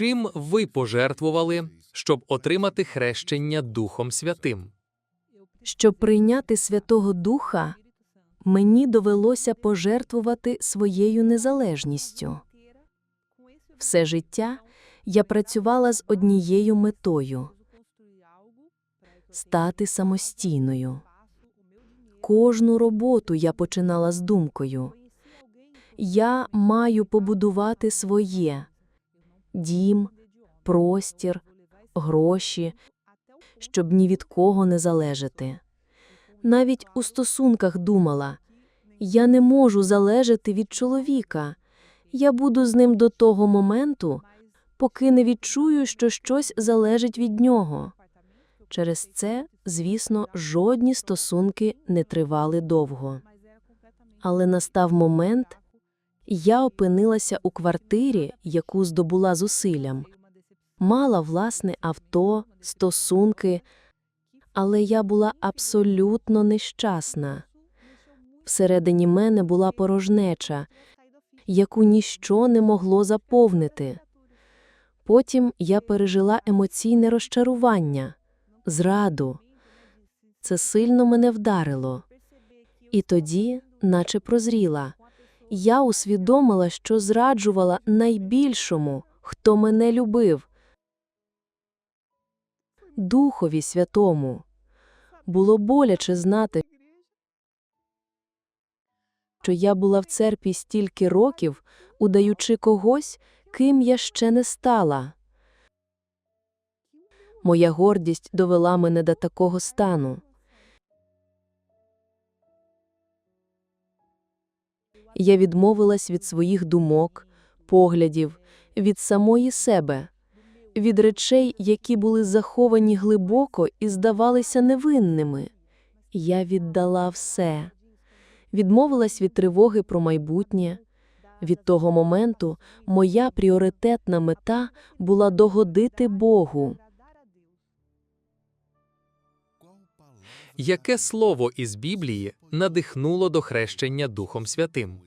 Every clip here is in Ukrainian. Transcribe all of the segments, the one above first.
Чим ви пожертвували, щоб отримати хрещення Духом Святим? Щоб прийняти Святого Духа, мені довелося пожертвувати своєю незалежністю. Все життя я працювала з однією метою стати самостійною. Кожну роботу я починала з думкою. Я маю побудувати своє дім, простір, гроші, щоб ні від кого не залежати. Навіть у стосунках думала, я не можу залежати від чоловіка, я буду з ним до того моменту, поки не відчую, що щось залежить від нього. Через це, звісно, жодні стосунки не тривали довго. Але настав момент, я опинилася у квартирі, яку здобула зусиллям, мала власне авто, стосунки, але я була абсолютно нещасна. Всередині мене була порожнеча, яку ніщо не могло заповнити. Потім я пережила емоційне розчарування, зраду. Це сильно мене вдарило. І тоді, наче прозріла, я усвідомила, що зраджувала найбільшому, хто мене любив. Духові Святому. Було боляче знати, що я була в церкві стільки років, удаючи когось, ким я ще не стала. Моя гордість довела мене до такого стану. Я відмовилась від своїх думок, поглядів, від самої себе, від речей, які були заховані глибоко і здавалися невинними. Я віддала все, відмовилась від тривоги про майбутнє. Від того моменту моя пріоритетна мета була догодити Богу. Яке слово із Біблії надихнуло до хрещення Духом Святим?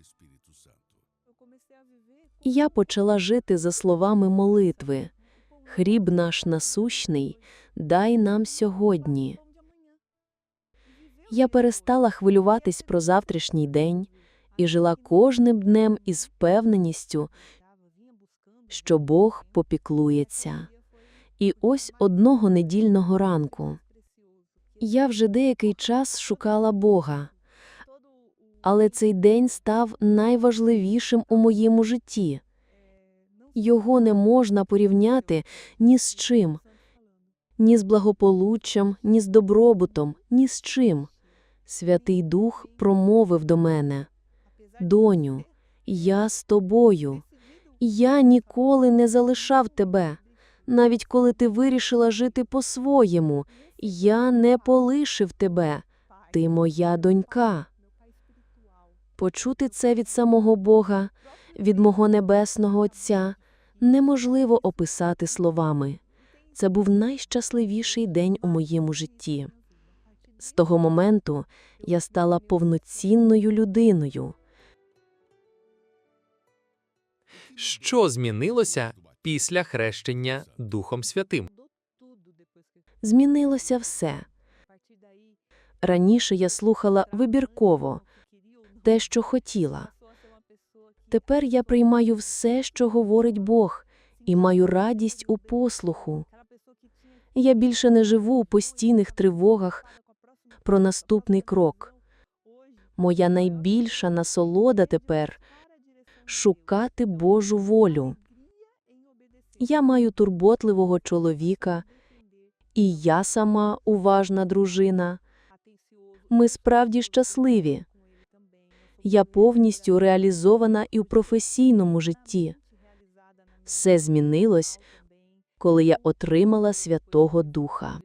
Я почала жити за словами молитви Хріб наш насущний, дай нам сьогодні. Я перестала хвилюватись про завтрашній день і жила кожним днем із впевненістю, що Бог попіклується. І ось одного недільного ранку я вже деякий час шукала Бога, але цей день став найважливішим у моєму житті. Його не можна порівняти ні з чим, ні з благополуччям, ні з добробутом, ні з чим. Святий Дух промовив до мене Доню, я з тобою. Я ніколи не залишав тебе. Навіть коли ти вирішила жити по-своєму, я не полишив тебе. Ти моя донька. Почути це від самого Бога, від мого небесного Отця, неможливо описати словами. Це був найщасливіший день у моєму житті. З того моменту я стала повноцінною людиною. Що змінилося після хрещення Духом Святим? Змінилося все. Раніше я слухала вибірково те, що хотіла. Тепер я приймаю все, що говорить Бог, і маю радість у послуху. Я більше не живу у постійних тривогах про наступний крок. Моя найбільша насолода тепер шукати Божу волю. Я маю турботливого чоловіка, і я сама уважна дружина. Ми справді щасливі. Я повністю реалізована і в професійному житті. Все змінилось, коли я отримала Святого Духа.